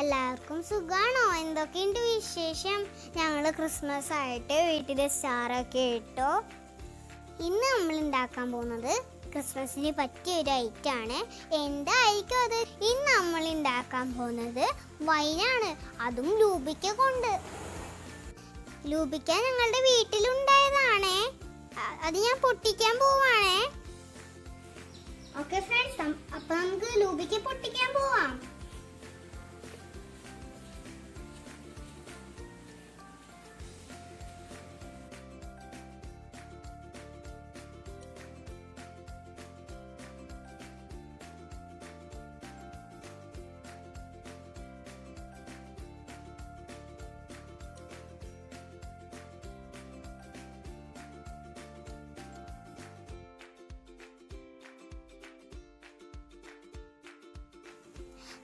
എല്ലാവർക്കും സുഖാണോ? എന്തൊക്കെയുണ്ട് വിശേഷം? ഞങ്ങൾ ക്രിസ്മസ് ആയിട്ട് വീട്ടിൽ സ്റ്റാറൊക്കെ ഇട്ടോ. ഇന്ന് നമ്മൾ ഉണ്ടാക്കാൻ പോകുന്നത് ക്രിസ്മസിന് പറ്റിയ ഒരു ഐറ്റം ആണ്. എന്തായിരിക്കും അത്? ഇന്ന് നമ്മൾ ഉണ്ടാക്കാൻ പോകുന്നത് വൈനാണ് അതും ലൂബിക്ക കൊണ്ട് ലൂബിക്ക ഞങ്ങളുടെ വീട്ടിലുണ്ടായതാണേ. അത് ഞാൻ പൊട്ടിക്കാൻ പോവാണേ. ഓക്കെ ഫ്രണ്ട്സ്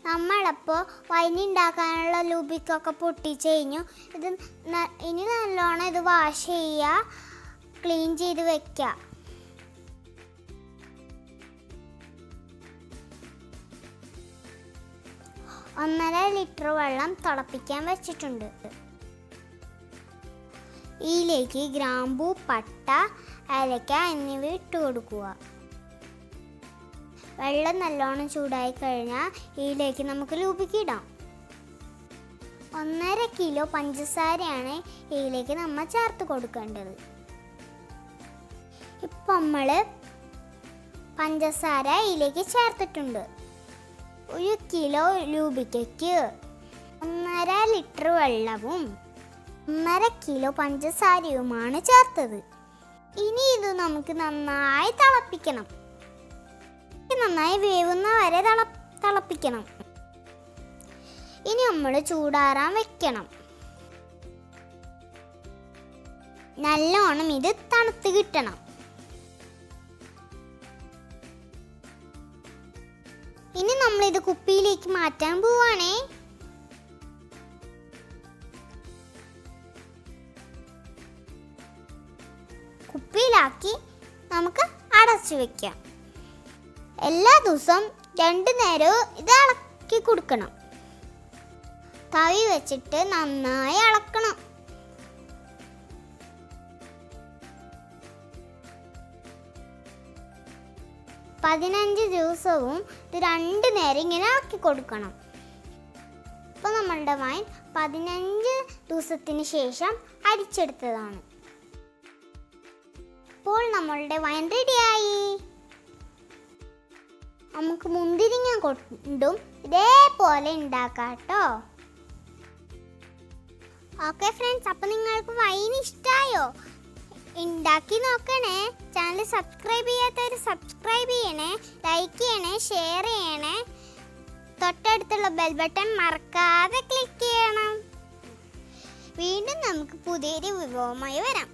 നമ്മളപ്പോൾ വൈനുണ്ടാക്കാനുള്ള ലൂബിക്കൊക്കെ പൊട്ടിച്ച് കഴിഞ്ഞു ഇത് ഇനി നല്ലോണം ഇത് വാഷ് ചെയ്യുക ക്ലീൻ ചെയ്ത് വെക്കുക ഒന്നര ലിറ്റർ വെള്ളം തിളപ്പിക്കാൻ വെച്ചിട്ടുണ്ട്. ഇതിലേക്ക് ഗ്രാമ്പൂ പട്ട ഏലക്ക എന്നിവ ഇട്ട് കൊടുക്കുക. വെള്ളം നല്ലോണം ചൂടായി കഴിഞ്ഞാൽ ഇതിലേക്ക് നമുക്ക് ലൂപിക്കിടാം ഒന്നര കിലോ പഞ്ചസാരയാണ് ഇതിലേക്ക് നമ്മൾ ചേർത്ത് കൊടുക്കേണ്ടത്. ഇപ്പം നമ്മൾ പഞ്ചസാര ഇതിലേക്ക് ചേർത്തിട്ടുണ്ട്. ഒരു കിലോ ലൂബിക്കയ്ക്ക് ഒന്നര ലിറ്റർ വെള്ളവും ഒന്നര കിലോ പഞ്ചസാരയുമാണ് ചേർത്തത്. ഇനി ഇത് നമുക്ക് നന്നായി തിളപ്പിക്കണം. നന്നായി വേവുന്ന വരെ തിള തിളപ്പിക്കണം. ഇനി നമ്മൾ ചൂടാറാൻ വെക്കണം. നല്ലോണം ഇത് തണുത്ത് കിട്ടണം. ഇനി നമ്മൾ ഇത് കുപ്പിയിലേക്ക് മാറ്റാൻ പോവാണേ. കുപ്പിയിലാക്കി നമുക്ക് അടച്ചു വെക്കാം. എല്ലാ ദിവസവും രണ്ടു നേരവും ഇത് ഇളക്കി കൊടുക്കണം. തവി വെച്ചിട്ട് നന്നായി ഇളക്കണം. പതിനഞ്ച് ദിവസവും ഇത് രണ്ട് നേരം ഇങ്ങനെ ഇളക്കി കൊടുക്കണം. ഇപ്പൊ നമ്മളുടെ വൈൻ പതിനഞ്ച് ദിവസത്തിന് ശേഷം അരിച്ചെടുത്തതാണ്. ഇപ്പോൾ നമ്മളുടെ വൈൻ റെഡിയായി നമുക്ക് മുന്തിരിങ്ങ കൊണ്ടും ഇതേപോലെ ഉണ്ടാക്കാം കേട്ടോ ഓക്കെ ഫ്രണ്ട്സ് അപ്പം നിങ്ങൾക്ക് വൈൻ ഇഷ്ടമായോ ഉണ്ടാക്കി നോക്കണേ. ചാനൽ സബ്സ്ക്രൈബ് ചെയ്യാത്തവർ സബ്സ്ക്രൈബ് ചെയ്യണേ ലൈക്ക് ചെയ്യണേ ഷെയർ ചെയ്യണേ. തൊട്ടടുത്തുള്ള ബെൽ ബട്ടൺ മറക്കാതെ ക്ലിക്ക് ചെയ്യണം. വീണ്ടും നമുക്ക് പുതിയൊരു വിഭവമായി വരാം.